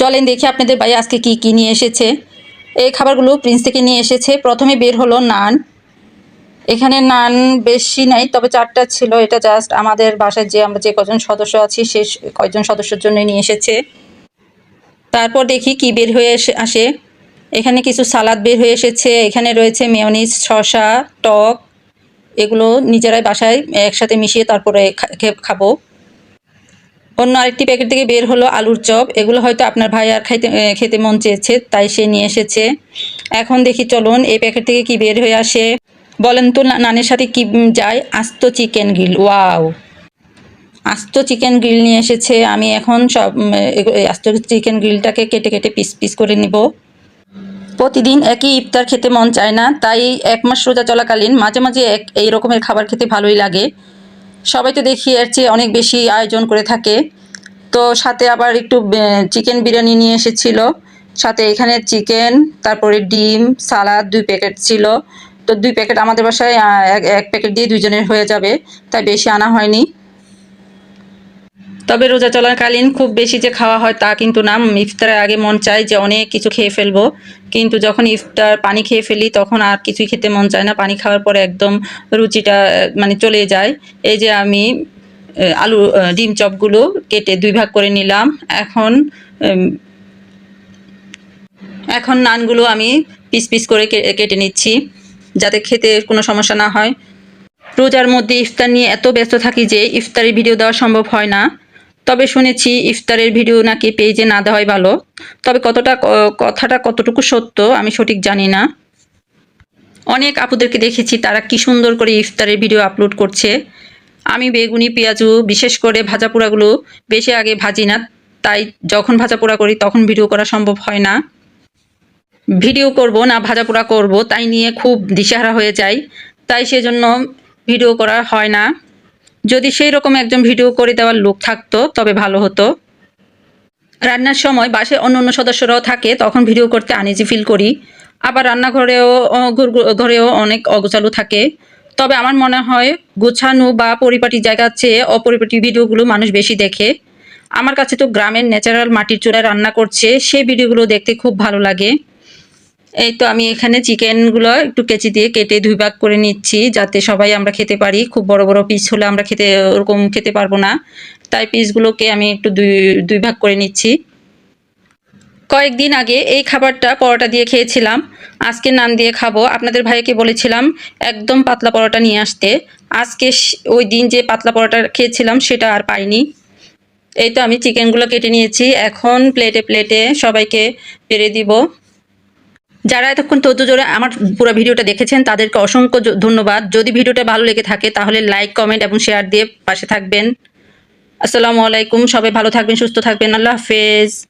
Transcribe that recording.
চলেন দেখি আপনাদের ভাই আজকে কি কি নিয়ে এসেছে। এই খাবারগুলো প্রিন্স থেকে নিয়ে এসেছে। প্রথমে বের হলো নান। এখানে নান বেশি নাই, তবে চারটা ছিল। এটা জাস্ট আমাদের বাসায় যে আমরা যে কজন সদস্য আছি, সে কয়জন সদস্যের জন্য নিয়ে এসেছে। তারপর দেখি কি বের হয়ে আসে। এখানে কিছু সালাদ বের হয়ে এসেছে। এখানে রয়েছে মেয়নিজ শসা, টক। এগুলো নিজেরাই বাসায় একসাথে মিশিয়ে তারপরে খাব। অন্য আরেকটি প্যাকেট থেকে বের হলো আলুর চপ। এগুলো হয়তো আপনার ভাই আর খাইতে খেতে মন চেয়েছে, তাই সে নিয়ে এসেছে। এখন দেখি চলুন, এই প্যাকেট থেকে কি বের হয়ে আসে। বলেন তো নানের সাথে কি যায়? আস্ত চিকেন গ্রিল ওয়াও আস্ত চিকেন গ্রিল নিয়ে এসেছে। আমি এখন সব আস্ত চিকেন গ্রিলটাকে কেটে কেটে পিস পিস করে নিব। প্রতিদিন একই ইফতার খেতে মন চায় না, তাই এক মাস রোজা চলাকালীন মাঝে মাঝে এক, এই রকমের খাবার খেতে ভালোই লাগে। সবাই তো দেখি এর চেয়ে অনেক বেশি আয়োজন করে থাকে। তো সাথে আবার একটু চিকেন বিরিয়ানি নিয়ে এসেছিল। সাথে এখানে চিকেন তারপরে ডিম, সালাদ দুই প্যাকেট ছিল। তো দুই প্যাকেট আমাদের বাসায় এক প্যাকেট দিয়ে দুজনের হয়ে যাবে। তাই বেশি আনা হয়নি। তবে রোজা চলাকালীন খুব বেশি যে খাওয়া হয় তা কিন্তু না। ইফতারের আগে মন চায় যে অনেক কিছু খেয়ে ফেলব। কিন্তু যখন ইফতার পানি খেয়ে ফেলি, তখন আর কিছুই খেতে মন চায় না। পানি খাওয়ার পরে একদম রুচিটা মানে চলে যায়। এই যে আমি আলু ডিম চপগুলো কেটে দুই ভাগ করে নিলাম। এখন এখন নানগুলো আমি পিস পিস করে কেটে নিচ্ছি, যাতে খেতে কোনো সমস্যা না হয়। রোজার মধ্যে ইফতার নিয়ে এত ব্যস্ত থাকি যে ইফতারের ভিডিও দেওয়া সম্ভব হয় না। তবে শুনেছি ইফতারের ভিডিও নাকি পেজে না দেওয়াই ভালো। তবে কতটা কথাটা কতটুকু সত্য আমি সঠিক জানি না। অনেক আপুদেরকে দেখেছি তারা কি সুন্দর করে ইফতারের ভিডিও আপলোড করছে। আমি বেগুনি, পেঁয়াজু, বিশেষ করে ভাজা পোড়াগুলো বেশি আগে ভাজি না, তাই যখন ভাজা পোড়া করি তখন ভিডিও করা সম্ভব হয় না। ভিডিও করব না, ভাজা পোড়া করব, তাই নিয়ে খুব দিশেহারা হয়ে যায় তাই সেজন্য ভিডিও করা হয় না। যদি সেই রকম একজন ভিডিও করে দেওয়ার লোক থাকতো, তবে ভালো হতো। রান্নার সময় বাসায় অন্য অন্য সদস্যরাও থাকে, তখন ভিডিও করতে আনিজি ফিল করি। আবার রান্নাঘরেও ঘরেও অনেক অগোছালো থাকে। তবে আমার মনে হয়, গোছানো বা পরিপাটি জায়গার চেয়ে অপরিপাটি ভিডিওগুলো মানুষ বেশি দেখে। আমার কাছে তো গ্রামের ন্যাচারাল মাটির চূড়ায় রান্না করছে, সেই ভিডিওগুলো দেখতে খুব ভালো লাগে। এই তো আমি এখানে চিকেনগুলো একটু কেচি দিয়ে কেটে দুই ভাগ করে নিচ্ছি, যাতে সবাই আমরা খেতে পারি। খুব বড় বড় পিস হলে আমরা খেতে, ওরকম খেতে পারব না। তাই পিসগুলোকে আমি একটু দুই দুই ভাগ করে নিচ্ছি। কয়েকদিন আগে এই খাবারটা পরোটা দিয়ে খেয়েছিলাম। আজকে নান দিয়ে খাব। আপনাদের ভাইকে বলেছিলাম একদম পাতলা পরোটা নিয়ে আসতে। আজকে ওই দিন যে পাতলা পরোটা খেয়েছিলাম সেটা আর পাইনি। এই তো আমি চিকেনগুলো কেটে নিয়েছি। এখন প্লেটে প্লেটে সবাইকে পেরে দিব। যারা এতক্ষণ তথ্য জোরে আমার পুরো ভিডিওটা দেখেছেন, তাদেরকে অসংখ্য ধন্যবাদ। যদি ভিডিওটা ভালো লেগে থাকে, তাহলে লাইক কমেন্ট এবং শেয়ার দিয়ে পাশে থাকবেন। আসসালামু আলাইকুম, সবাই ভালো থাকবেন, সুস্থ থাকবেন। আল্লাহ হাফেজ।